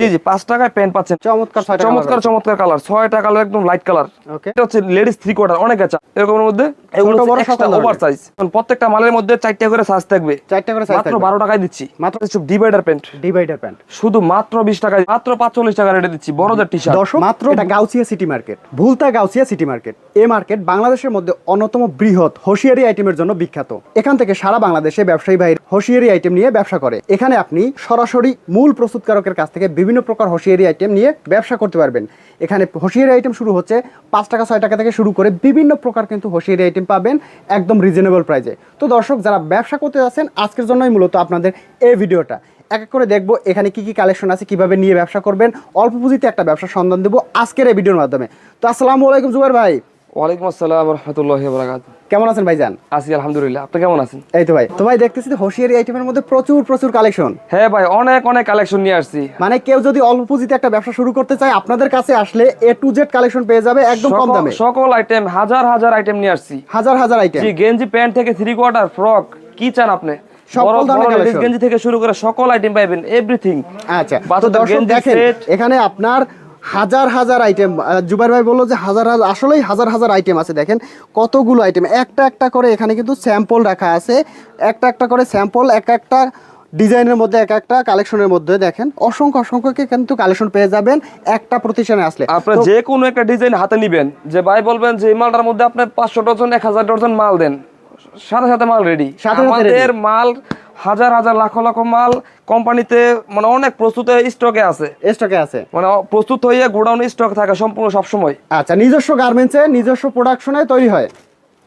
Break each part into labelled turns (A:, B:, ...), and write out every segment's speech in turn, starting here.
A: জি জি পাঁচ টাকায় প্যান্ট পাচ্ছেন।
B: চমৎকার
A: চমৎকার চমৎকার কালার ছয়টা কালার একদম লাইট কালার এটা হচ্ছে লেডিস থ্রি কোয়ার্টার অনেক আছে। এরকমের মধ্যে এগুলো
B: ছোট বড় সকল ধরনের।
A: ওভার সাইজ প্রত্যেকটা মালের মধ্যে চারটা করে সাইজ থাকবে।
B: চারটা করে
A: মাত্র বারো টাকায় দিচ্ছি।
B: মাত্র
A: ডিভাইডার প্যান্ট
B: ডিভাইডার প্যান্ট
A: শুধু মাত্র বিশ টাকায় মাত্র পাঁচচল্লিশ টাকা রেটে দিচ্ছি। বড়দের টি শার্ট
B: মাত্র এটা Gausia city market Bhulta Gausia city market এই মার্কেট বাংলাদেশের মধ্যে অন্যতম বৃহৎ হোশিয়ারি আইটেমের জন্য বিখ্যাত। এখান থেকে সারা বাংলাদেশে ব্যবসায়ী ভাই হোশিয়ারি আইটেম নিয়ে ব্যবসা করে। এখানে আপনি সরাসরি মূল প্রস্তুতকারকের কাছ থেকে বিভিন্ন প্রকার হোশিয়ারি আইটেম নিয়ে ব্যবসা করতে পারবেন। এখানে হোশিয়ারি আইটেম শুরু হচ্ছে পাঁচ টাকা, ছয় টাকা থেকে শুরু করে বিভিন্ন প্রকার কিন্তু হোশিয়ারি আইটেম পাবেন একদম রিজনেবল প্রাইসে তো দর্শক, যারা ব্যবসা করতে যাচ্ছেন, আজকের জন্যই মূলত আপনাদের এই ভিডিওটা। এক এক করে দেখব এখানে কি কি কালেকশন আছে, কীভাবে নিয়ে ব্যবসা করবেন। অল্প পুঁজিতে একটা ব্যবসার সন্ধান দেবো আজকের এই ভিডিওর মাধ্যমে। তো আসসালামু আলাইকুম জুবাইর ভাই।
A: ওয়ালাইকুম আসসালাম রহমতুল্লাহ বরাকাত
B: কেমন আছেন ভাইজান?
A: আছি আলহামদুলিল্লাহ। আপনি কেমন আছেন?
B: এই তো ভাই। তো ভাই দেখতেছি হোশিয়ারি আইটেমের মধ্যে প্রচুর প্রচুর কালেকশন
A: হ্যাঁ ভাই অনেক অনেক কালেকশন নিয়ে আসছি।
B: মানে কেউ যদি অল্প পুঁজিতে একটা ব্যবসা শুরু করতে চায় আপনাদের কাছে আসলে এ টু জেড কালেকশন পেয়ে যাবে একদম কম
A: সকল-
B: দামে।
A: সকল আইটেম হাজার হাজার আইটেম নিয়ে আসছি।
B: হাজার হাজার আইটেম
A: জি গেঞ্জি প্যান্ট থেকে থ্রি কোয়ার্টার ফ্রক কি চান আপনি?
B: সকল ধরনের।
A: গেঞ্জি থেকে শুরু করে সকল আইটেম এভরিথিং
B: আচ্ছা তো দর্শক দেখেন
A: set।
B: এখানে আপনার হাজার হাজার আইটেম জুবাইর ভাই বলল যে হাজার হাজার আসলেই হাজার হাজার আইটেম আছে দেখেন। কতগুলো আইটেম একটা একটা করে এখানে কিন্তু স্যাম্পল রাখা আছে। একটা একটা করে স্যাম্পল এক একটা ডিজাইনের মধ্যে এক একটা কালেকশনের মধ্যে দেখেন। অসংখ্য অসংখ্য কিন্তু কালেকশন পেয়ে যাবেন একটা প্রতিষ্ঠানে আসলে।
A: আপনার যে কোনো একটা ডিজাইন হাতে নিবেন। যে ভাই বলবেন যে এই মালটার মধ্যে আপনি পাঁচশো ডজন এক হাজার ডজন মাল দেন। সাথে সাথে মাল রেডি আমাদের মাল হাজার হাজার লাখ লাখ মাল কোম্পানিতে মানে অনেক প্রস্তুত স্টকে আছে।
B: স্টকে আছে।
A: মানে প্রস্তুত হয়ে গোডাউন স্টক থাকে সম্পূর্ণ সবসময়।
B: আচ্ছা নিজস্ব গার্মেন্টসে নিজস্ব প্রোডাকশনে তৈরি হয়।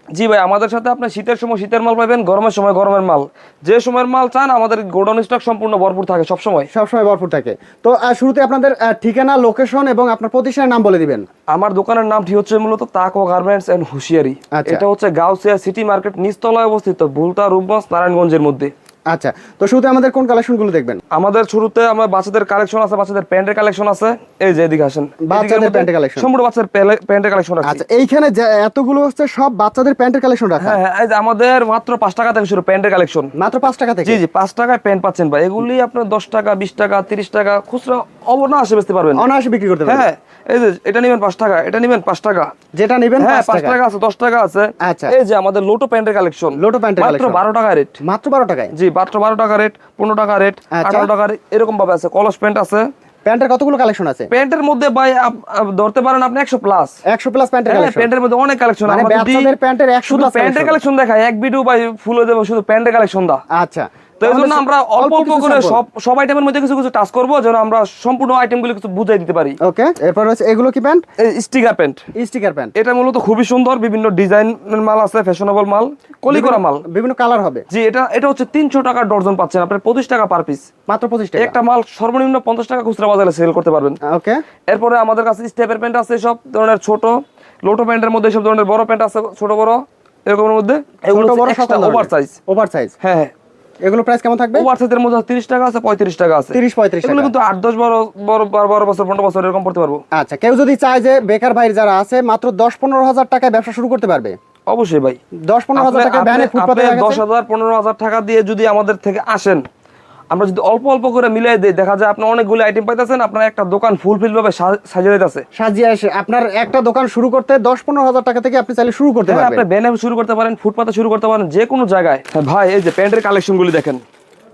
A: জি ভাই আমাদের সাথে আপনি শীতের সময় শীতের মাল পাবেন গরমের সময় গরমের মাল। যে সময়ের মাল চান আমাদের গোডাউন স্টক সম্পূর্ণ ভরপুর থাকে সব সময়
B: সবসময় ভরপুর থাকে। তো শুরুতে আপনাদের ঠিকানা লোকেশন এবং আপনার প্রতিষ্ঠানের নাম বলে দিবেন।
A: আমার দোকানের নামটি হচ্ছে মূলত তাকো গার্মেন্টস এন্ড হুশিয়ারি।
B: আচ্ছা।
A: এটা হচ্ছে গাউসিয়া সিটি মার্কেট নিচতলায় অবস্থিত ভুলতা রূপগঞ্জ নারায়ণগঞ্জের মধ্যে।
B: আচ্ছা তো শুরুতে আমাদের কোন কালেকশনগুলো দেখবেন?
A: আমাদের শুরুতে আমার বাচ্চাদের কালেকশন আছে বাচ্চাদের প্যান্টের কালেকশন আছে। এই যে এদিকে আসেন।
B: বাচ্চাদের প্যান্টের collection?
A: সম্পূর্ণ বাচ্চাদের প্যান্টের কালেকশন আছে।
B: আচ্ছা এইখানে যে এতগুলো হচ্ছে সব বাচ্চাদের প্যান্টের কালেকশন রাখা।
A: হ্যাঁ হ্যাঁ এই যে আমাদের মাত্র পাঁচ টাকা থেকে শুরু প্যান্টের কালেকশন
B: মাত্র পাঁচ টাকা থেকে?
A: জি জি পাঁচ টাকায় প্যান্ট পাচ্ছেন ভাই। এগুলি আপনার দশ টাকা বিশ টাকা তিরিশ টাকা খুচরা অবনাশে বেচতে পারবেন।
B: অনায়াসে বিক্রি করতে পারবেন।
A: হ্যাঁ এই যে এটা নেবেন পাঁচ টাকা এটা নেবেন পাঁচ টাকা।
B: যেটা নেবেন
A: হ্যাঁ
B: পাঁচ
A: পাঁচ
B: টাকা।
A: আছে দশ টাকা আছে।
B: আচ্ছা।
A: এই যে আমাদের লোটো প্যান্টের কালেকশন
B: লোটো প্যান্টের কালেকশন
A: মাত্র
B: collection।
A: বারো টাকা রেট
B: মাত্র বারো টাকায়?
A: জি মাত্র বারো টাকা রেট পনেরো টাকা রেট
B: আচ্ছা।
A: আঠারো টাকা রেট এরকম ভাবে আছে। কলস প্যান্ট আছে।
B: প্যান্টের কতগুলো কালেকশন আছে?
A: প্যান্টের মধ্যে ভাই ধরতে পারেন আপনি একশো প্লাস
B: একশো প্লাস প্যান্টের কালেকশন
A: প্যান্টের মধ্যে অনেক কালেকশন
B: আছে। বাচ্চাদের প্যান্টের 100
A: শুধু প্যান্টের কালেকশন দেখায় এক ভিডিও ভাই ফুল হয়ে যাবে শুধু প্যান্টের কালেকশন দা।
B: আচ্ছা।
A: তো এই জন্য আমরা অল্প অল্প করে
B: সব
A: আইটেমের মধ্যে কিছু কিছু টাচ করব যেন আমরা সম্পূর্ণ আইটেমগুলো কিছু বুঝাই দিতে পারি।
B: ওকে এরপর হচ্ছে এগুলো কি pant
A: sticker pant
B: sticker pant
A: এটা মূলত খুবই সুন্দর বিভিন্ন ডিজাইনের মাল আছে ফ্যাশনেবল মাল কলি করা মাল।
B: বিভিন্ন কালার হবে।
A: জি এটা এটা হচ্ছে তিনশো টাকা ডর্জন পাচ্ছেন আপনার পঁচিশ টাকা পার পিস
B: মাত্র পঁচিশ টাকা।
A: একটা মাল সর্বনিম্ন পঞ্চাশ টাকা খুচরা বাজারে সেল করতে পারবেন।
B: ওকে
A: এরপরে আমাদের কাছে স্টেপের প্যান্ট আছে সব ধরনের ছোট লোটো প্যান্টের মধ্যে সব ধরনের বড় প্যান্ট আছে ছোট বড় এরকমের মধ্যে। এগুলো
B: ছোট বড় সকল
A: ওভার সাইজ
B: ওভার সাইজ
A: হ্যাঁ হ্যাঁ।
B: এগুলো প্রাইস কেমন থাকবে?
A: সাইজের মধ্যে তিরিশ টাকা আছে পঁয়ত্রিশ টাকা আছে।
B: 30 35
A: এগুলো কিন্তু আট দশ বারো বড় বারো বারো বছর পনেরো বছর এরকম পড়তে পারব।
B: আচ্ছা কেউ যদি চায় যে বেকার ভাই যারা আছে মাত্র দশ পনেরো হাজার টাকায় ব্যবসা শুরু করতে পারবে?
A: অবশ্যই ভাই।
B: দশ পনেরো হাজার টাকা ব্যানে ফুটপাতে
A: দশ হাজার পনেরো হাজার টাকা দিয়ে যদি আমাদের থেকে আসেন আমরা যদি অল্প অল্প করে মিলাই দিই দেখা যায় আপনি অনেকগুলো আইটেম পাইতেছেন আপনার একটা দোকান ফুলফিল ভাবে সাজিয়ে দিতেছে।
B: সাজিয়ে আসে আপনার একটা দোকান শুরু করতে দশ পনেরো হাজার টাকা থেকে আপনি চাইলে শুরু করতে
A: পারেন
B: পারবেন।
A: আপনি ব্যানে শুরু করতে পারেন ফুটপাতে শুরু করতে পারেন যে কোনো জায়গায়। হ্যাঁ, ভাই এই যে প্যান্টের কালেকশন গুলি দেখেন।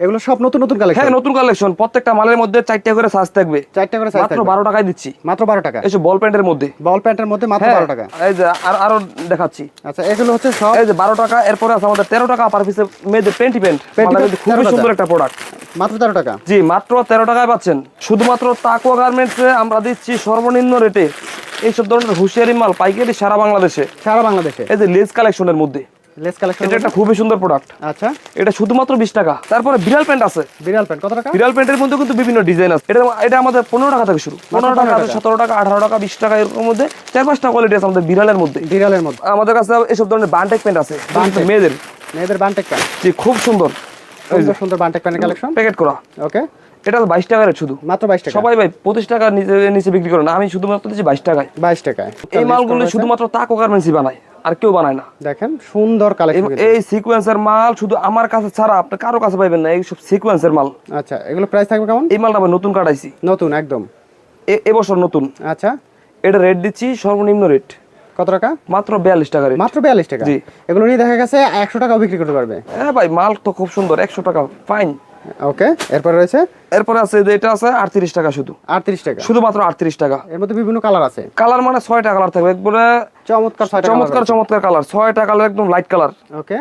B: এগুলো সব নতুন নতুন কালেকশন হ্যাঁ
A: নতুন কালেকশন প্রত্যেকটা মালের মধ্যে চারটা করে সাইজ থাকবে।
B: চারটা করে সাইজ
A: মাত্র বারো টাকায় দিচ্ছি।
B: মাত্র বারো টাকা?
A: এইসব বল প্যান্টের মধ্যে।
B: বল প্যান্টের মধ্যে মাত্র
A: হ্যাঁ
B: বারো টাকা?
A: এই যে আর আরও দেখাচ্ছি।
B: আচ্ছা এগুলো হচ্ছে সব
A: এই যে বারো টাকা এরপরে আছে আমাদের তেরো টাকা পার পিসে মেয়েদের প্যান্টি প্যান্ট খুবই সুন্দর একটা প্রোডাক্ট
B: মাত্র তেরো টাকা?
A: জি মাত্র তেরো টাকায় পাচ্ছেন। শুধুমাত্র তাকুয়া গার্মেন্টসে আমরা দিচ্ছি সর্বনিম্ন রেটে এইসব ধরনের হুঁশিয়ারি মাল পাইকারি সারা বাংলাদেশে।
B: সারা বাংলাদেশে।
A: এই যে লেস কালেকশনের মধ্যে।
B: লেস কালেকশন
A: এটা একটা খুবই সুন্দর প্রোডাক্ট
B: আচ্ছা।
A: এটা শুধুমাত্র বিশ টাকা। তারপরে বিড়াল প্যান্ট আছে।
B: বিড়াল প্যান্ট কত টাকা?
A: বিড়াল প্যান্টের মধ্যে কিন্তু বিভিন্ন ডিজাইন আছে। এটা এটা আমাদের পনেরো টাকা থেকে শুরু। পনেরো টাকা আছে সতেরো টাকা আঠারো টাকা বিশ টাকা এরকম মধ্যে চার পাঁচটা কোয়ালিটি আছে আমাদের বিড়ালের মধ্যে।
B: বিড়ালের মধ্যে।
A: আমাদের কাছে এসব ধরনের বান্টেক প্যান্ট আছে। মেয়েদের।
B: মেয়েদের বান্টেক প্যান্ট।
A: জি খুব সুন্দর।
B: সুন্দর বান্টেক প্যান্টের কালেকশন।
A: প্যাকেট করা।
B: ওকে।
A: এটা তো বাইশ টাকা রেট শুধু।
B: মাত্র বাইশ টাকা।
A: সবাই ভাই পঁচিশ টাকা নিচে নিচে বিক্রি করে না। আমি শুধুমাত্র দিচ্ছি বাইশ টাকায়।
B: বাইশ টাকায়।
A: এই মালগুলো শুধুমাত্র তাকো গার্মেন্টসই বানায়। আর কেউ বানায় না।
B: দেখেন সুন্দর কালেকশন
A: এই সিকোয়েন্সের মাল শুধু আমার কাছে ছাড়া আপনি কারও কাছে পাইবেন না এই সব সিকোয়েন্সের মাল।
B: আচ্ছা এগুলো প্রাইস থাকবে কেমন?
A: এই মালটা নতুন কাটাইছি।
B: নতুন একদম।
A: এ- এবছর নতুন।
B: আচ্ছা।
A: এটা রেট দিচ্ছি সর্বনিম্ন রেট
B: কত টাকা?
A: মাত্র বিয়াল্লিশ টাকা রেট
B: মাত্র বিয়াল্লিশ টাকা।
A: জি।
B: এগুলো নিয়ে দেখা গেছে একশো টাকাও বিক্রি করতে পারবে।
A: হ্যাঁ ভাই মাল তো খুব সুন্দর একশো টাকা ফাইন
B: ওকে এরপরে রয়েছে?
A: এরপরে আছে যে এটা আছে আটত্রিশ টাকা শুধু।
B: আটত্রিশ টাকা।
A: শুধুমাত্র আটত্রিশ টাকা।
B: এর মধ্যে বিভিন্ন কালার আছে।
A: কালার মানে 6টা কালার থাকবে। একবারে
B: চমৎকার
A: চমৎকার চমৎকার কালার। 6টা কালার একদম লাইট কালার।
B: ওকে।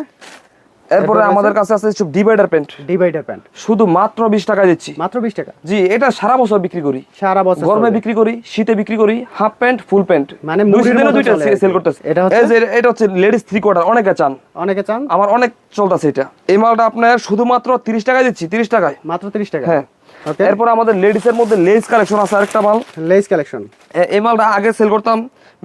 A: এরপরে আমাদের কাছে আছে সব ডিভাইডার প্যান্ট
B: ডিভাইডার প্যান্ট
A: শুধু মাত্র বিশ টাকা দিচ্ছি।
B: মাত্র বিশ টাকা?
A: জি এটা সারা বছর বিক্রি করি।
B: সারা বছর
A: গরমে বিক্রি করি শীতে বিক্রি করি হাফ প্যান্ট ফুল প্যান্ট
B: মানে মুড়ির
A: দুইটা। সেল করতেছে।
B: এটা হচ্ছে?
A: এটা হচ্ছে লেডিস থ্রি কোয়ার্টার অনেকে চান।
B: অনেকে চান?
A: আমার অনেক চলতেছে এটা। এই মালটা আপনার শুধুমাত্র তিরিশ টাকায় দিচ্ছি তিরিশ টাকায়।
B: মাত্র তিরিশ টাকা?
A: হ্যাঁ। এরপর আমাদের লেডিসের মধ্যে লেস কালেকশন আছে আরেকটা মাল।
B: লেস কালেকশন
A: এই মালটা আগে সেল করতাম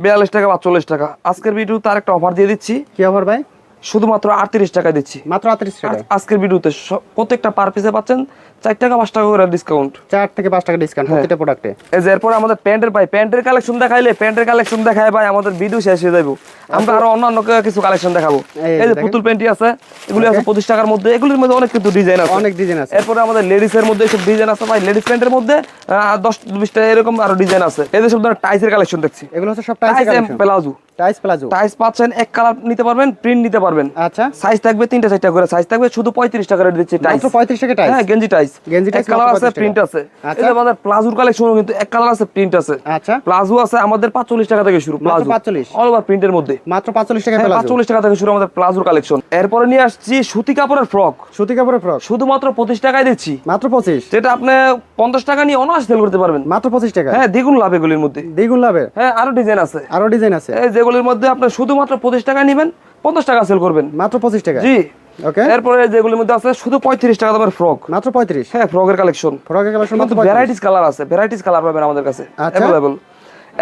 A: বিয়াল্লিশ টাকা বা চল্লিশ টাকা। আজকের ভিডিও তার একটা অফার দিয়ে দিচ্ছি।
B: কি অফার ভাই?
A: শুধুমাত্র আটত্রিশ টাকা দিচ্ছি।
B: মাত্র আটত্রিশ টাকা।
A: আজ- আজকের ভিডিওতে প্রত্যেকটা পার পিসে পাচ্ছেন চার টাকা পাঁচ টাকা করে ডিসকাউন্ট
B: চার থেকে পাঁচ টাকা ডিসকাউন্ট। প্রতিটা প্রোডাক্টে
A: এই যে এরপর আমাদের প্যান্টের ভাই প্যান্টের কালেকশন দেখাইলে প্যান্টের কালেকশন দেখায় ভাই আমাদের ভিডিও শেষ হয়ে যাব আমরা আরও অন্যান্য কিছু কালেকশন দেখাবো।
B: এই
A: যে পুতুল প্যান্টি আছে এগুলি আছে পঁচিশ টাকার মধ্যে। এগুলির মধ্যে অনেক কিন্তু ডিজাইন আছে।
B: অনেক ডিজাইন আছে।
A: এরপরে আমাদের লেডিস এর মধ্যে সব ডিজাইন আছে ভাই। লেডিস প্যান্টের মধ্যে দশ বিশটা এরকম আরও ডিজাইন আছে। এই যে সব টাইসের কালেকশন দেখছি।
B: এগুলো হচ্ছে সব টাইস
A: প্লাজো।
B: টাইস প্লাজো
A: টাইস পাচ্ছেন এক কালার নিতে পারবেন প্রিন্ট নিতে পারবেন।
B: আচ্ছা।
A: সাইজ থাকবে তিনটা চারটা করে। সাইজ থাকবে শুধু পঁয়ত্রিশ টাকা রেট দিচ্ছি টাইস
B: মাত্র পঁয়ত্রিশ টাকা টাইস
A: হ্যাঁ গেঞ্জি টাইস
B: গেঞ্জি টাইস
A: কালার আছে প্রিন্ট আছে।
B: আচ্ছা।
A: আমাদের প্লাজোর কালেকশন কিন্তু এক কালার আছে প্রিন্ট আছে।
B: আচ্ছা।
A: প্লাজো আছে আমাদের পাঁচচল্লিশ টাকা থেকে শুরু প্লাজো
B: 45
A: অল ওভার প্রিন্টের মধ্যে।
B: মাত্র পাঁচচল্লিশ টাকা প্লাজো
A: পাঁচচল্লিশ টাকা থেকে শুরু আমাদের প্লাজোর কালেকশন এরপরে নিয়ে আসছি সুতি কাপড়ের ফ্রক
B: সুতি কাপড়ের ফ্রক
A: শুধুমাত্র পঁচিশ টাকায় দিচ্ছি।
B: মাত্র পঁচিশ।
A: যেটা আপনি পঞ্চাশ টাকা নিয়ে অনায়াস সেল করতে পারবেন।
B: মাত্র পঁচিশ টাকা।
A: হ্যাঁ দ্বিগুণ লাভ এগুলির মধ্যে।
B: দ্বিগুণ লাভের।
A: হ্যাঁ আরও ডিজাইন আছে।
B: আরও ডিজাইন আছে।
A: এই যেগুলির মধ্যে আপনি শুধুমাত্র পঁচিশ টাকা নেবেন পঞ্চাশ টাকা সেল করবেন।
B: মাত্র পঁচিশ টাকা
A: জি।
B: ওকে
A: এরপরে যেগুলির মধ্যে আছে শুধু পঁয়ত্রিশ টাকা দামের ফ্রক
B: মাত্র পঁয়ত্রিশ?
A: হ্যাঁ ফ্রকের কালেকশন
B: ফ্রকের কালেকশন
A: কিন্তু ভ্যারাইটিস কালার আছে ভ্যারাইটিস কালার পাবেন আমাদের কাছে
B: আচ্ছা।
A: অ্যাভেলেবল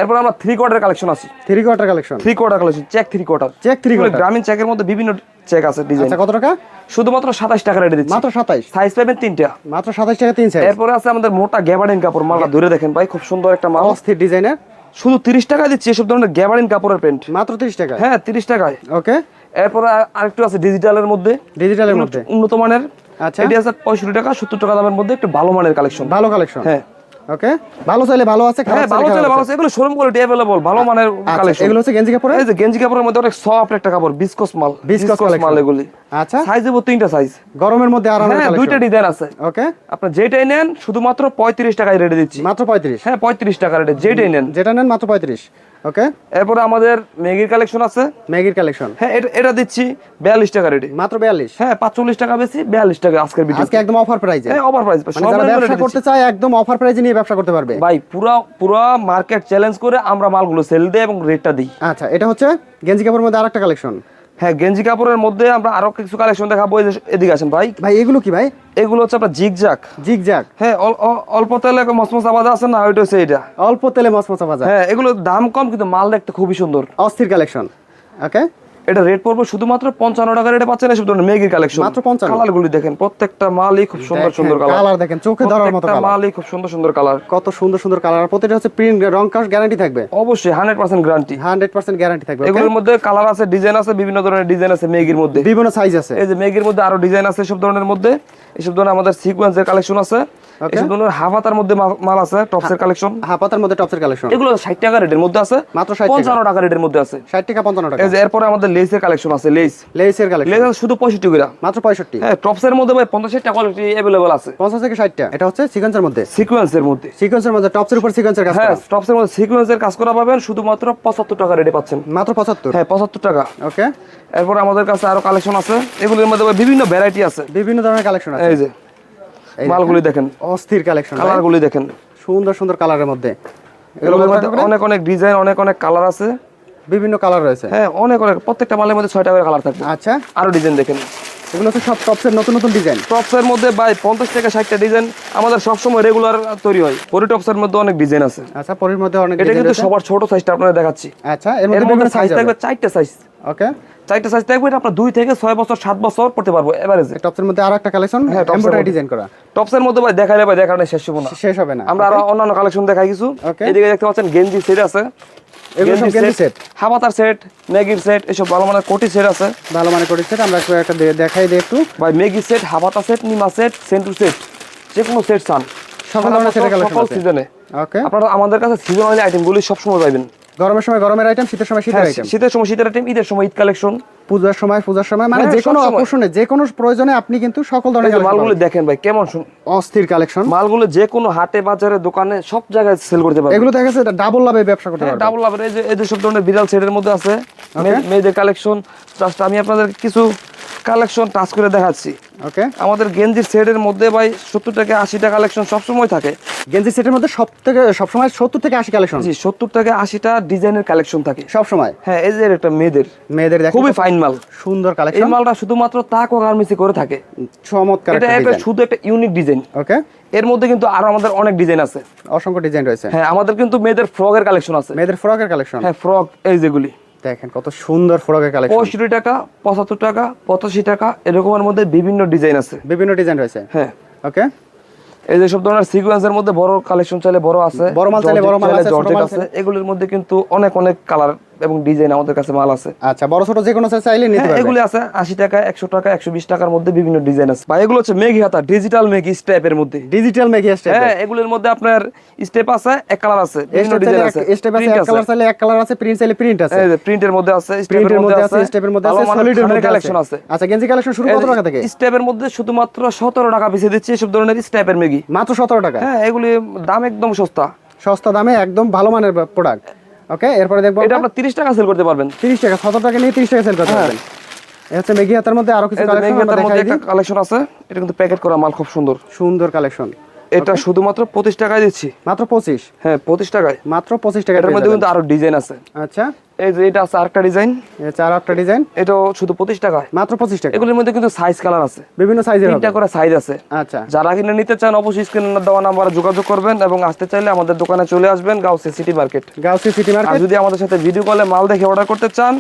A: এরপর আমরা থ্রি কোয়ার্টার কালেকশন আছে।
B: Three quarter collection
A: three quarter collection check three quarter
B: check three quarter
A: Grameen চেকের মধ্যে বিভিন্ন চেক আছে ডিজাইন
B: আচ্ছা কত টাকা?
A: শুধুমাত্র সাতাশ টাকা রেটে দিচ্ছি।
B: মাত্র সাতাইশ
A: সাইজ পাবেন তিনটা।
B: মাত্র সাতাইশ টাকা তিন সাইজ
A: এরপরে আছে আমাদের মোটা গ্যাবার্ডিন কাপড় মালটা ধরে দেখেন ভাই খুব সুন্দর একটা মাল।
B: অস্থির ডিজাইনের
A: শুধু তিরিশ টাকা দিচ্ছি এসব ধরনের গ্যাবারিন কাপড়ের প্যান্ট।
B: মাত্র তিরিশ টাকা?
A: হ্যাঁ তিরিশ টাকা
B: ওকে।
A: এরপরে আরেকটু আছে ডিজিটালের মধ্যে।
B: ডিজিটালের মধ্যে।
A: উন্নত মানের।
B: আচ্ছা।
A: এটা আছে পঁয়ষট্টি টাকা সত্তর টাকা দামের মধ্যে একটু ভালো মানের কালেকশন।
B: ভালো কালেকশন।
A: হ্যাঁ।
B: ওকে ভালো চাইলে ভালো আছে
A: হ্যাঁ ভালো
B: চাইলে
A: ভালো
B: আছে।
A: এগুলো শোরুম কোয়ালিটি अवेलेबल ভালো মানের
B: আচ্ছা,
A: কালেকশন
B: এগুলো হচ্ছে গেঞ্জি কাপড়
A: এই যে গেঞ্জি কাপড়ের মধ্যে অনেক সফট একটা কাপড় বিসকস মাল
B: বিসকস
A: মাল এগুলি।
B: আচ্ছা।
A: সাইজ হবে তিনটা সাইজ
B: গরমের মধ্যে আরামের
A: হ্যাঁ দুইটা
B: কালেকশন
A: ডিজাইন আছে।
B: ওকে
A: আপনি যেটাই নেন শুধুমাত্র পঁয়ত্রিশ টাকায় রেটে দিচ্ছি।
B: মাত্র পঁয়ত্রিশ?
A: হ্যাঁ পঁয়ত্রিশ টাকা রেটে যেটাই নেন।
B: যেটা নেন মাত্র পঁয়ত্রিশ। ওকে
A: এরপরে আমাদের ম্যাগির কালেকশন আছে।
B: ম্যাগির কালেকশন।
A: হ্যাঁ এটা এটা দিচ্ছি। বিয়াল্লিশ টাকা রেটে
B: মাত্র বিয়াল্লিশ?
A: হ্যাঁ পাঁচচল্লিশ টাকা বেশি বিয়াল্লিশ টাকা আজকের ভিডিও
B: আজকে একদম অফার প্রাইজে
A: হ্যাঁ অফার প্রাইস
B: মানে যারা ব্যবসা করতে চায় একদম অফার প্রাইজে নিয়ে ব্যবসা করতে পারবে।
A: ভাই পুরা পুরা মার্কেট চ্যালেঞ্জ করে আমরা মালগুলো সেল দিই এবং রেটটা দিই।
B: আচ্ছা এটা হচ্ছে গেঞ্জি কাপড়ের মধ্যে আরেকটা কালেকশন
A: হ্যাঁ গেঞ্জি কাপড়ের মধ্যে আমরা আরও কিছু কালেকশন দেখাবো। এদিকে আসেন ভাই।
B: ভাই এগুলো কি ভাই?
A: এগুলো হচ্ছে আপনার জিগজাক
B: জিগ জ্যাক
A: হ্যাঁ অল- অল- অল্প তেলে মসমসা বাজা আছে না ওইটা হচ্ছে এটা
B: অল্প তেলে মসমসা বাজা?
A: হ্যাঁ এগুলো দাম কম কিন্তু মাল দেখতে খুবই সুন্দর।
B: অস্থির কালেকশন ওকে
A: এটা রেট পড়বে শুধুমাত্র পঞ্চান্ন টাকা রেটে পাচ্ছেন এসব ধরনের মেগির কালেকশন
B: মাত্র 55
A: কালার গুলি দেখেন প্রত্যেকটা মালই খুব সুন্দর সুন্দর কালার
B: কালার দেখেন চোখে ধরার মতো কালার
A: মালই খুব সুন্দর সুন্দর কালার
B: কত সুন্দর সুন্দর কালার প্রতিটা হচ্ছে প্রিন্ট রং কাশ গ্যারান্টি থাকবে।
A: অবশ্যই hundred percent guarantee
B: hundred percent guarantee থাকবে?
A: এগুলোর মধ্যে কালার আছে ডিজাইন আছে বিভিন্ন ধরনের ডিজাইন আছে মেগির মধ্যে।
B: বিভিন্ন সাইজ আছে।
A: এই যে মেগির মধ্যে আরও ডিজাইন আছে এসব ধরনের মধ্যে। এসব ধরনের আমাদের সিকোয়েন্সের কালেকশন আছে।
B: Okay.
A: এসব ধরনের মধ্যে মাল- আছে টপসের কালেকশন
B: হাপাতার মধ্যে টপসের কালেকশন
A: এগুলো ষাট টাকা রেটের মধ্যে আছে
B: মাত্র 60 টাকা।
A: রেটের মধ্যে আছে।
B: ষাট টাকা পঞ্চান্ন টাকা।
A: এরপরে আমাদের লেসের কালেকশন আছে লেস
B: লেসের কালেকশন
A: লেস শুধু পঁয়ষট্টি করে।
B: মাত্র পঁয়ষট্টি।
A: হ্যাঁ টপসের মধ্যে ভাই পঞ্চাশ ষাটটা কোয়ালিটি অ্যাভেলেবল আছে।
B: পঞ্চাশ থেকে ষাটটা এটা হচ্ছে সিকোয়েন্সের মধ্যে।
A: সিকোয়েন্সের মধ্যে।
B: সিকোয়েন্সের মধ্যে টপসের উপর সিকোয়েন্সের কাজ
A: হ্যাঁ
B: করা।
A: টপসের মধ্যে সিকোয়েন্সের কাজ করা পাবেন শুধুমাত্র পঁচাত্তর টাকা রেটে পাচ্ছেন।
B: মাত্র পঁচাত্তর।
A: হ্যাঁ পঁচাত্তর টাকা।
B: ওকে
A: এরপর আমাদের কাছে আরও কালেকশন আছে। এগুলোর মধ্যে বিভিন্ন ভ্যারাইটি আছে।
B: বিভিন্ন ধরনের কালেকশন আছে।
A: এই যে মালগুলি দেখেন।
B: অস্থির কালেকশন
A: কালারগুলি দেখেন।
B: সুন্দর সুন্দর কালারের মধ্যে।
A: এগুলোর মধ্যে অনেক অনেক ডিজাইন অনেক অনেক কালার আছে।
B: বিভিন্ন কালার রয়েছে?
A: হ্যাঁ অনেক অনেক প্রত্যেকটা মালের মধ্যে ছয়টা করে কালার থাকবে।
B: আচ্ছা।
A: আরও ডিজাইন দেখেন।
B: এগুলো হচ্ছে সব টপসের নতুন নতুন ডিজাইন
A: টপসের মধ্যে ভাই পঞ্চাশ থেকে ষাটটা ডিজাইন আমাদের সবসময় রেগুলার তৈরি হয়। পরি টপসের মধ্যে অনেক ডিজাইন আছে।
B: আচ্ছা পরের মধ্যে অনেক
A: এটা কিন্তু সবার ছোট সাইজটা আপনাদের দেখাচ্ছি।
B: আচ্ছা এর মধ্যে
A: সাইজ থাকবে চারটা সাইজ
B: ওকে
A: চারটা সাইজ থাকবে এটা আপনার দুই থেকে ছয় বছর সাত বছর পড়তে পারব এভারেজে
B: টপসের মধ্যে আরও একটা কালেকশন
A: হ্যাঁ,
B: এমব্রয়ডারি ডিজাইন করা।
A: টপসের মধ্যে ভাই দেখাইলে ভাই দেখানো শেষ হব না।
B: শেষ হবে না।
A: আমরা আরও অন্যান্য কালেকশন দেখাই কিছু। এদিকে দেখতে পাচ্ছেন গেঞ্জি সেট আছে।
B: এগুলো সব গেঞ্জি set?
A: হাবাতার সেট ম্যাগির সেট এসব ভালো মানের কোটি সেট আছে।
B: ভালো করেছে আমরা একটা দেখাই দিই একটু।
A: ভাই ম্যাগি সেট হাবাতা সেট নিমা সেট সেন্টু সেট যে কোনো সেট চান
B: সকল ধরনের set এর collection
A: সকল
B: আছে।
A: সিজনে আপনারা আমাদের কাছে সিজনাল আইটেমগুলি সবসময় পাইবেন।
B: গরমের সময় গরমের আইটেম শীতের সময় শীতের
A: হ্যাঁ,
B: আইটেম
A: শীতের সময় শীতের আইটেম ঈদের সময় ঈদ কালেকশন
B: পূজার সময় পূজার সময় মানে
A: হ্যাঁ,
B: যে কোনো অকেশনে যে কোনো প্রয়োজনে আপনি কিন্তু সকল ধরনের
A: মালগুলো দেখেন ভাই কেমন
B: অস্থির কালেকশন
A: মালগুলো যে কোনো হাটে বাজারে দোকানে সব জায়গায় সেল করতে পারবেন।
B: এগুলো দেখা যাচ্ছে ডাবল লাভে ব্যবসা করতে পারবেন।
A: ডাবল লাভের এই যে এই যে সব ধরনের বিড়াল সেটের মধ্যে আছে মেয়ে- মেয়েদের কালেকশন জাস্ট আমি আপনাদের কিছু কালেকশন টাচ করে দেখাচ্ছি।
B: ওকে
A: আমাদের গেঞ্জির সেটের মধ্যে ভাই সত্তর থেকে আশিটা কালেকশন সবসময় থাকে।
B: গেঞ্জি সেটের মধ্যে সব থেকে সবসময় সত্তর থেকে আশি কালেকশন
A: জি সত্তর থেকে আশিটা ডিজাইনের কালেকশন থাকে।
B: সবসময়?
A: হ্যাঁ এই যে একটা মেয়েদের।
B: মেয়েদের
A: খুবই ফাইন মাল।
B: সুন্দর কালেকশন এই
A: মালটা শুধুমাত্র তাক ও গার্মেন্টসে করে থাকে।
B: চমৎকার
A: এটা
B: একটা
A: একটা শুধু একটা ইউনিক ডিজাইন
B: ওকে
A: এর মধ্যে কিন্তু আরও আমাদের অনেক ডিজাইন আছে।
B: অসংখ্য ডিজাইন রয়েছে।
A: হ্যাঁ আমাদের কিন্তু মেয়েদের ফ্রকের কালেকশন আছে।
B: মেয়েদের ফ্রকের কালেকশন
A: হ্যাঁ ফ্রক এই যেগুলি।
B: দেখেন কত সুন্দর ফ্রকের কালেকশন
A: পঁয়ষট্টি টাকা পঁচাত্তর টাকা পঁচাশি টাকা এরকমের মধ্যে বিভিন্ন ডিজাইন আছে।
B: বিভিন্ন ডিজাইন রয়েছে?
A: হ্যাঁ।
B: ওকে
A: এই যে সব ধরনের সিকোয়েন্সের মধ্যে বড় কালেকশন চাইলে বড় আছে
B: বড় মাল চাইলে বড় মাল আছে,
A: জর্জেট আছে এগুলোর মধ্যে কিন্তু অনেক অনেক কালার এবং ডিজাইন আমাদের কাছে মাল আছে।
B: আচ্ছা বড় ছোট যে কোনো চাইলে নিতে
A: হ্যাঁ,
B: পারবেন।
A: এগুলি আছে আশি টাকা একশো টাকা একশো বিশ টাকার মধ্যে বিভিন্ন ডিজাইন আছে। বা এগুলো হচ্ছে মেঘি হাতা ডিজিটাল মেঘি স্টেপের মধ্যে।
B: ডিজিটাল মেগি স্টেপ
A: হ্যাঁ এগুলোর মধ্যে আপনার স্টেপ আছে এক কালার আছে বিভিন্ন ডিজাইন আছে।
B: স্টেপ আছে এক কালার চাইলে এক কালার আছে প্রিন্ট চাইলে প্রিন্ট আছে।
A: এই প্রিন্টের মধ্যে আছে স্টেপের মধ্যে
B: আছে। স্টেপের মধ্যে আছে সলিডের মধ্যে
A: কালেকশন আছে।
B: আচ্ছা গেঞ্জি কালেকশন শুরু কত টাকা থেকে?
A: স্টেপের মধ্যে শুধুমাত্র সতেরো টাকা পিছিয়ে দিচ্ছে এসব ধরনের স্টেপের মেগি
B: মাত্র সতেরো টাকা?
A: হ্যাঁ এগুলি দাম একদম সস্তা।
B: সস্তা দামে একদম ভালো মানের প্রোডাক্ট ওকে এরপরে দেখব
A: এটা আপনার তিরিশ টাকা সেল করতে পারবেন।
B: তিরিশ টাকা 70 টাকা নিয়ে তিরিশ টাকা সেল করতে পারবেন। এই হচ্ছে মেগি হাতার মধ্যে আরও কিছু কালেকশন
A: আছে এটা কিন্তু প্যাকেট করা মাল খুব সুন্দর।
B: সুন্দর কালেকশন
A: এটা শুধুমাত্র পঁচিশ টাকায় দিচ্ছি।
B: মাত্র পঁচিশ?
A: হ্যাঁ পঁচিশ টাকায়।
B: মাত্র পঁচিশ টাকা
A: এটার মধ্যে কিন্তু আরও ডিজাইন আছে।
B: আচ্ছা।
A: এই যে এটা আছে আরেকটা ডিজাইন
B: এই চার একটা ডিজাইন
A: এটাও শুধু পঁচিশ টাকায়।
B: মাত্র পঁচিশ টাকা।
A: এগুলির মধ্যে কিন্তু সাইজ কালার আছে।
B: বিভিন্ন সাইজের
A: তিনটা করে সাইজ আছে।
B: আচ্ছা।
A: যারা কিনে নিতে চান অবশ্যই স্ক্রিনে দেওয়া নাম্বারে যোগাযোগ করবেন এবং আসতে চাইলে আমাদের দোকানে চলে আসবেন Gausia city market
B: Gausia city
A: আর
B: মার্কেট
A: যদি আমাদের সাথে ভিডিও কলে মাল দেখে অর্ডার করতে চান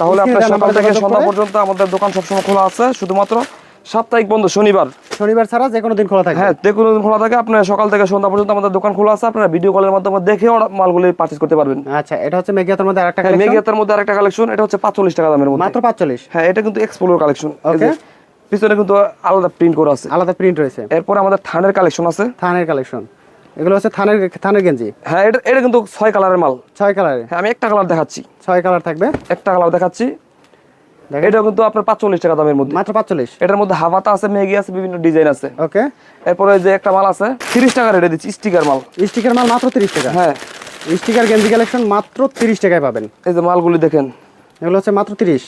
A: তাহলে আপনার সকাল থেকে সন্ধ্যা পর্যন্ত আমাদের দোকান সবসময় খোলা আছে শুধুমাত্র সাপ্তাহিক বন্ধ শনিবার।
B: শনিবার ছাড়া যে কোনো দিন খোলা থাকে।
A: হ্যাঁ যে কোনো দিন খোলা থাকে। আপনার সকাল থেকে সন্ধ্যা পর্যন্ত আমাদের দোকান খোলা আছে। আপনারা ভিডিও কলের মাধ্যমে দেখে মালগুলি পারচেজ করতে পারবেন।
B: আচ্ছা এটা হচ্ছে মেগি মধ্যে আরেকটা
A: হ্যাঁ
B: কালেকশন
A: মেঘিয়াতার মধ্যে আরেকটা কালেকশন এটা হচ্ছে পাঁচচল্লিশ টাকা দামের মধ্যে।
B: মাত্র পাঁচচল্লিশ?
A: হ্যাঁ এটা কিন্তু এক্সপ্লোর কালেকশন
B: Okay.
A: পিছনে কিন্তু আলাদা প্রিন্ট করা আছে।
B: আলাদা প্রিন্ট রয়েছে।
A: এরপর আমাদের থানের কালেকশন আছে।
B: থানের কালেকশন এগুলো হচ্ছে থানের থানের গেঞ্জি।
A: হ্যাঁ এটা এটা কিন্তু ছয় কালারের মাল।
B: ছয় কালারে
A: হ্যাঁ আমি একটা কালার দেখাচ্ছি।
B: ছয় কালার থাকবে।
A: একটা কালার দেখাচ্ছি। এটা কিন্তু আপনার পাঁচচল্লিশ টাকা দামের মধ্যে।
B: মাত্র পাঁচচল্লিশ।
A: এটার মধ্যে হাওয়াতা আছে মেগি আছে বিভিন্ন ডিজাইন আছে।
B: ওকে।
A: এরপরে যে একটা মাল আছে তিরিশ টাকা রেটে দিচ্ছি স্টিকার মাল।
B: স্টিকার মাল মাত্র তিরিশ টাকা?
A: হ্যাঁ।
B: স্টিকার গেঞ্জি কালেকশন মাত্র তিরিশ টাকায় পাবেন।
A: এই যে মালগুলি দেখেন।
B: এগুলো হচ্ছে মাত্র তিরিশ?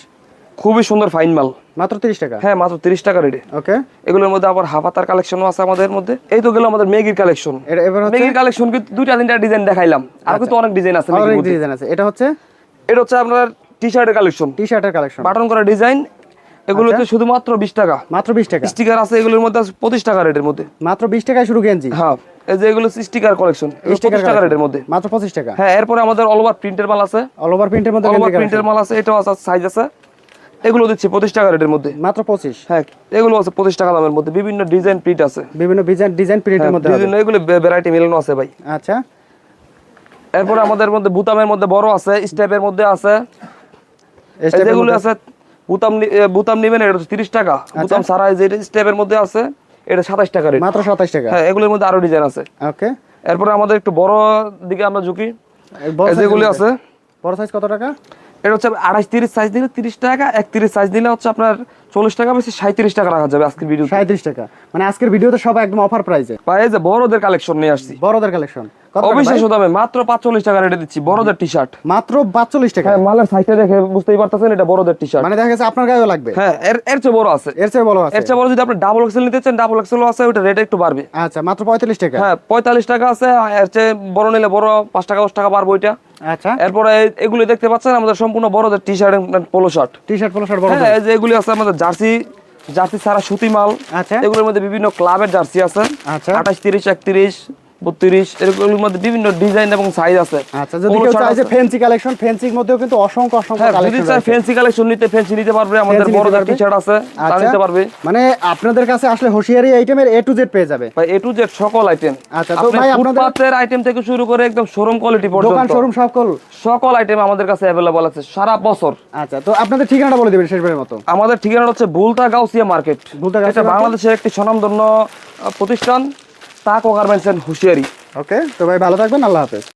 A: খুবই সুন্দর ফাইন মাল।
B: মাত্র তিরিশ টাকা?
A: হ্যাঁ মাত্র তিরিশ টাকা রেটে।
B: ওকে।
A: এগুলোর মধ্যে আবার হাফাতার কালেকশনও আছে আমাদের মধ্যে। এই তো গেল আমাদের মেগির কালেকশন। মেগির কালেকশন কিন্তু দুইটা তিনটা ডিজাইন দেখাইলাম। আর কিন্তু অনেক ডিজাইন আছে
B: অনেক ডিজাইন আছে। এটা হচ্ছে
A: এটা হচ্ছে আপনার টি শার্টের কালেকশন
B: টি শার্টের কালেকশন
A: বাটন করা ডিজাইন এগুলো
B: আচ্ছা।
A: হচ্ছে শুধুমাত্র বিশ টাকা।
B: মাত্র বিশ টাকা?
A: স্টিকার আছে এগুলোর মধ্যে পঁচিশ টাকা রেটের মধ্যে।
B: মাত্র বিশ টাকায় শুরু গেঞ্জি?
A: হ্যাঁ এই যে এগুলো স্টিকার কালেকশন
B: স্টিকার
A: টাকা রেটের মধ্যে।
B: মাত্র পঁচিশ টাকা?
A: হ্যাঁ এরপরে আমাদের অল ওভার প্রিন্টের মাল আছে।
B: অল ওভার প্রিন্টের মধ্যে
A: অল ওভার
B: গেঞ্জি
A: প্রিন্টের মাল আছে এটাও আছে সাইজ আছে। এগুলো দিচ্ছি পঁচিশ টাকা রেটের মধ্যে।
B: মাত্র পঁচিশ?
A: হ্যাঁ এগুলো আছে পঁচিশ টাকা দামের মধ্যে। বিভিন্ন ডিজাইন প্রিন্ট আছে।
B: বিভিন্ন ডিজাইন ডিজাইন প্রিন্টের মধ্যে
A: বিভিন্ন এগুলো ভ্যারাইটি মিলানো আছে ভাই।
B: আচ্ছা।
A: এরপরে আমাদের মধ্যে বুতামের মধ্যে বড় আছে স্টেপের মধ্যে আছে। যেগুলো আছে বুতাম বুতাম নিবেন এটা হচ্ছে তিরিশ টাকা। বুতাম সারা যে স্টেপের মধ্যে আছে এটা সাতাশ টাকা রেট
B: মাত্র সাতাশ টাকা?
A: হ্যাঁ এগুলোর মধ্যে আরও ডিজাইন আছে।
B: ওকে।
A: এরপরে আমাদের একটু বড় দিকে আমরা ঝুঁকি। যেগুলি আছে
B: বড় সাইজ কত টাকা?
A: এটা হচ্ছে আড়াইশ তিরিশ সাইজ দিলে তিরিশ টাকা একত্রিশ সাইজ দিলে হচ্ছে আপনার চল্লিশ টাকা বেশি সাঁত্রিশ টাকা রাখা যাবে আজকের ভিডিও
B: সাঁত্রিশ টাকা। মানে আজকের ভিডিওতে সব একদম অফার প্রাইসে
A: এই যে বড়দের কালেকশন নিয়ে আসছি।
B: বড়দের কালেকশন কত টাকা ভাই?
A: অবিশ্বাস্য দামে মাত্র পাঁচচল্লিশ টাকা রেটে দিচ্ছি বড়দের টি শার্ট
B: মাত্র পাঁচচল্লিশ টাকা।
A: হ্যাঁ মালের সাইজটা দেখে বুঝতেই পারতেছেন এটা বড়দের টি শার্ট
B: মানে দেখা গেছে আপনার গায়েও লাগবে।
A: হ্যাঁ এর এর চেয়ে বড় আছে।
B: এর চেয়ে বড় আছে।
A: এর চেয়ে বড় যদি আপনি ডাবল এক্সেল নিতে চান ডাবল এক্সেলও আছে ওটা রেট একটু বাড়বে।
B: আচ্ছা মাত্র পঁয়তাল্লিশ টাকা।
A: হ্যাঁ পঁয়তাল্লিশ টাকা আছে এর চেয়ে বড় নিলে বড় পাঁচ টাকা দশ টাকা বাড়বে ওইটা।
B: আচ্ছা।
A: এরপরে এগুলি দেখতে পাচ্ছেন আমাদের সম্পূর্ণ বড়দের T shirt polo shirt
B: T shirt polo shirt বড়
A: হ্যাঁ যে এগুলি আছে আমাদের জার্সি জার্সি ছাড়া সুতি মাল
B: আচ্ছা।
A: এগুলোর মধ্যে বিভিন্ন ক্লাবের জার্সি আছে।
B: আচ্ছা।
A: আঠাশ তিরিশ একত্রিশ বত্রিশ এরকমের মধ্যে বিভিন্ন ডিজাইন এবং সাইজ আছে।
B: আচ্ছা যদি কেউ চায় যে ফ্যান্সি কালেকশন ফ্যান্সির মধ্যেও কিন্তু অসংখ্য অসংখ্য
A: হ্যাঁ
B: কালেকশন
A: চায় ফ্যান্সি কালেকশন নিতে ফ্যান্সি নিতে পারবে আমাদের আছে তা নিতে পারবে।
B: মানে আপনাদের কাছে আসলে হোশিয়ারি আইটেমের এ টু জেড পেয়ে যাবে?
A: ভাই এ টু জেড সকল আইটেম
B: আচ্ছা, তো ভাই আপনাদের-
A: ফুটপাতের আইটেম থেকে শুরু করে একদম শোরুম কোয়ালিটি
B: দোকান শোরুম সকল
A: সকল আইটেম আমাদের কাছে আছে সারা বছর।
B: আচ্ছা তো আপনাদের ঠিকানাটা বলে দিবেন শেষবারের মতো।
A: আমাদের ঠিকানা হচ্ছে বুলতা গাউসিয়া মার্কেট
B: বুলতা গাউসিয়া
A: বাংলাদেশের একটি স্বনামধন্য প্রতিষ্ঠান। তাক গার্মেন্টস এন্ড হুশিয়ারি।
B: ওকে তো ভাই ভালো থাকবেন আল্লাহ হাফেজ।